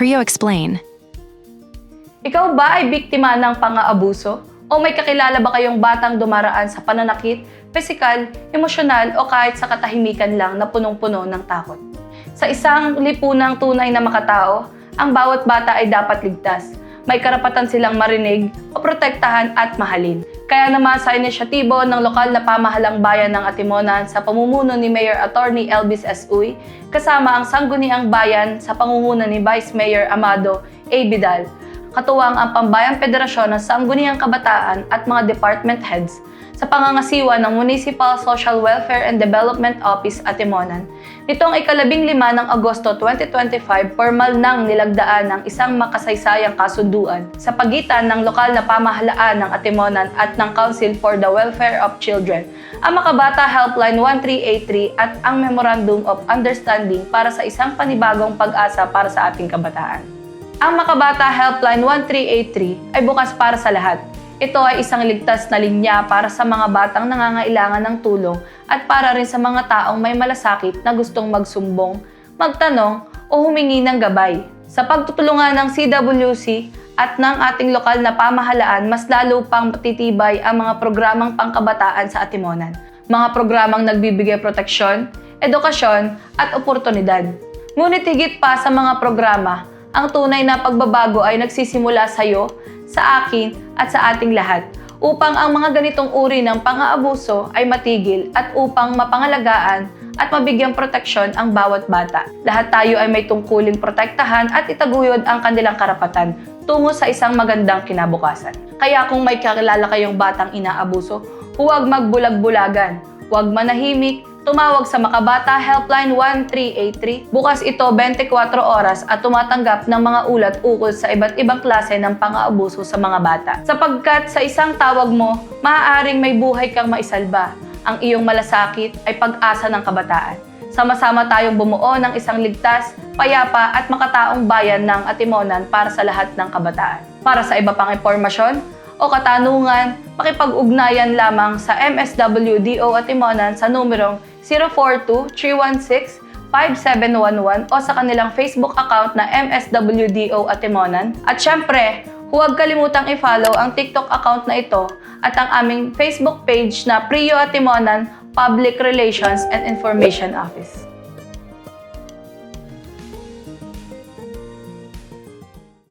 Prio explain. Ikaw ba ay biktima ng pang-aabuso? O may kakilala ba kayong batang dumaraan sa pananakit, pisikal, emosyonal o kahit sa katahimikan lang na punong-puno ng takot? Sa isang lipunang tunay na makatao, ang bawat bata ay dapat ligtas. May karapatan silang marinig, maprotektahan at mahalin. Kaya naman sa inisyatibo ng lokal na pamahalang bayan ng Atimonan sa pamumuno ni Mayor Attorney Elvis S. Uy, kasama ang Sangguniang Bayan sa pangunguna ni Vice Mayor Amado A. Vidal, katuwang ang Pambayang Federasyon ng Sangguniang Kabataan at mga department heads sa pangangasiwa ng Municipal Social Welfare and Development Office at Timonan. Nitong ikalabing lima ng Agosto 2025, formal nang nilagdaan ng isang makasaysayang kasunduan sa pagitan ng lokal na pamahalaan ng Atimonan at ng Council for the Welfare of Children, ang Makabata Helpline 1383 at ang Memorandum of Understanding para sa isang panibagong pag-asa para sa ating kabataan. Ang Makabata Helpline 1383 ay bukas para sa lahat. Ito ay isang ligtas na linya para sa mga batang nangangailangan ng tulong at para rin sa mga taong may malasakit na gustong magsumbong, magtanong o humingi ng gabay. Sa pagtutulungan ng CWC at ng ating lokal na pamahalaan, mas lalo pang matitibay ang mga programang pangkabataan sa Atimonan. Mga programang nagbibigay proteksyon, edukasyon at oportunidad. Ngunit higit pa sa mga programa, ang tunay na pagbabago ay nagsisimula sa iyo, sa akin at sa ating lahat upang ang mga ganitong uri ng pang-aabuso ay matigil at upang mapangalagaan at mabigyang proteksyon ang bawat bata. Lahat tayo ay may tungkuling protektahan at itaguyod ang kanilang karapatan tungo sa isang magandang kinabukasan. Kaya kung may kakilala kayong batang inaabuso, huwag magbulag-bulagan, huwag manahimik, tumawag sa Makabata Helpline 1383. Bukas ito 24 oras at tumatanggap ng mga ulat ukol sa iba't ibang klase ng pang-aabuso sa mga bata. Sapagkat sa isang tawag mo, maaaring may buhay kang maisalba. Ang iyong malasakit ay pag-asa ng kabataan. Sama-sama tayong bumuo ng isang ligtas, payapa at makataong bayan ng Atimonan para sa lahat ng kabataan. Para sa iba pang impormasyon o katanungan, pakipag-ugnayan lamang sa MSWDO Atimonan sa numerong 042-316-5711 o sa kanilang Facebook account na MSWDO Atimonan. At syempre, huwag kalimutang i-follow ang TikTok account na ito at ang aming Facebook page na Prio Atimonan Public Relations and Information Office.